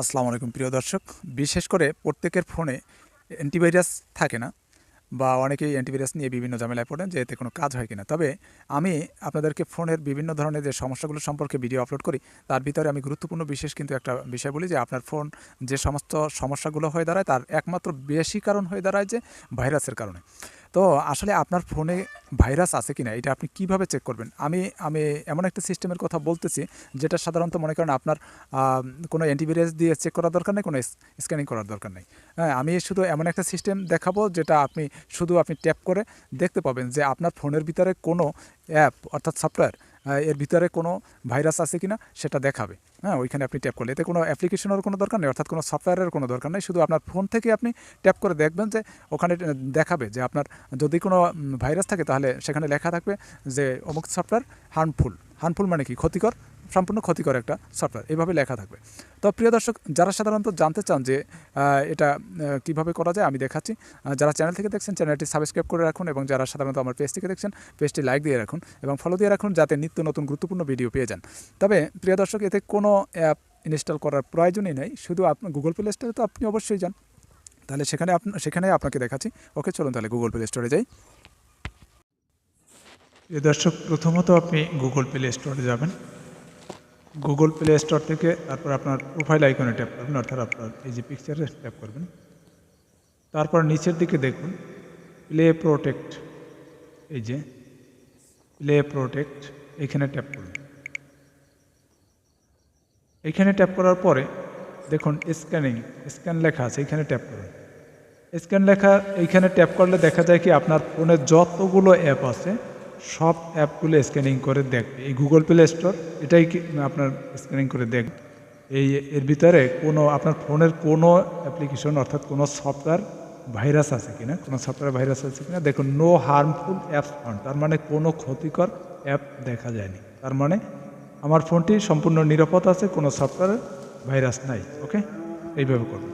আসসালামু আলাইকুম, প্রিয় দর্শক। বিশেষ করে প্রত্যেকের ফোনে অ্যান্টিভাইরাস থাকে না বা অনেকেই অ্যান্টিভাইরাস নিয়ে বিভিন্ন ঝামেলায় পড়েন যে এতে কোনো কাজ হয় কিনা। তবে আমি আপনাদেরকে ফোনের বিভিন্ন ধরনের যে সমস্যাগুলো সম্পর্কে ভিডিও আপলোড করি, তার ভিতরে আমি গুরুত্বপূর্ণ বিশেষ কিন্তু একটা বিষয় বলি যে, আপনার ফোন যে সমস্ত সমস্যাগুলো হয়ে দাঁড়ায়, তার একমাত্র বেশি কারণ হয়ে দাঁড়ায় যে ভাইরাসের কারণে। তো আসলে আপনার ফোনে ভাইরাস আছে কিনা এটা আপনি কীভাবে চেক করবেন? আমি আমি এমন একটা সিস্টেমের কথা বলতেছি যেটা সাধারণত মনে করেন আপনার কোনো অ্যান্টিভাইরাস দিয়ে চেক করার দরকার নেই, কোনো স্ক্যানিং করার দরকার নেই। হ্যাঁ আমি শুধু এমন একটা সিস্টেম দেখাবো যেটা আপনি, শুধু আপনি ট্যাপ করে দেখতে পাবেন যে আপনার ফোনের ভিতরে কোনো অ্যাপ অর্থাৎ সফটওয়্যার এর ভিতরে কোনো ভাইরাস আছে কিনা সেটা দেখাবে। হ্যাঁ ওইখানে আপনি ট্যাপ করলে। এতে কোনো অ্যাপ্লিকেশনের কোনো দরকার নেই, অর্থাৎ কোনো সফটওয়্যারের কোনো দরকার নেই। শুধু আপনার ফোন থেকে আপনি ট্যাপ করে দেখবেন যে ওখানে দেখাবে যে আপনার যদি কোনো ভাইরাস থাকে তাহলে সেখানে লেখা থাকবে যে অমুক সফটওয়্যার হার্মফুল হার্মফুল মানে কি? ক্ষতিকর। সম্পূর্ণ ক্ষতিকর একটা সফটওয়্যার এইভাবে লেখা থাকবে। তো প্রিয় দর্শক, যারা সাধারণত জানতে চান যে এটা কীভাবে করা যায়, আমি দেখাচ্ছি। যারা চ্যানেল থেকে দেখছেন চ্যানেলটি সাবস্ক্রাইব করে রাখুন এবং যারা সাধারণত আমার পেজ থেকে দেখছেন পেজটি লাইক দিয়ে রাখুন এবং ফলো দিয়ে রাখুন যাতে নিত্য নতুন গুরুত্বপূর্ণ ভিডিও পেয়ে যান। তবে প্রিয় দর্শক, এতে কোনো অ্যাপ ইনস্টল করার প্রয়োজনই নেই। শুধু আপনি গুগল প্লে স্টোরে তো আপনি অবশ্যই যান। তাহলে সেখানে আপনি, সেখানে আপনাকে দেখাচ্ছি। ওকে, চলুন তাহলে গুগল প্লে স্টোরে যাই। প্রিয় দর্শক, প্রথমত আপনি গুগল প্লে স্টোরে যাবেন। গুগল প্লে স্টোর থেকে তারপর আপনার প্রোফাইল আইকনে ট্যাপ করবেন, অর্থাৎ আপনার এই যে পিকচারে ট্যাপ করবেন। তারপর নিচের দিকে দেখুন প্লে প্রোটেক্ট এই যে প্লে প্রোটেক্ট এখানে ট্যাপ করুন। এখানে ট্যাপ করার পরে দেখুন স্ক্যানিং স্ক্যান লেখা আছে, এখানে ট্যাপ করুন। স্ক্যান লেখা এইখানে ট্যাপ করলে দেখা যায় কি আপনার ফোনে যতগুলো অ্যাপ আছে সব অ্যাপগুলো স্ক্যানিং করে দেখবে এই গুগল প্লে স্টোর এটাই আপনার স্ক্যানিং করে দেখ। এই এর ভিতরে কোনো আপনার ফোনের কোনো অ্যাপ্লিকেশন অর্থাৎ কোনো সফটওয়্যার ভাইরাস আছে কিনা, কোনো সফটওয়্যার ভাইরাস আছে কিনা, দেখুন নো হার্মফুল অ্যাপস ফাউন্ড তার মানে কোনো ক্ষতিকর অ্যাপ দেখা যায়নি। তার মানে আমার ফোনটি সম্পূর্ণ নিরাপদ আছে, কোনো সফটওয়্যার ভাইরাস নাই। ওকে এইভাবে করুন।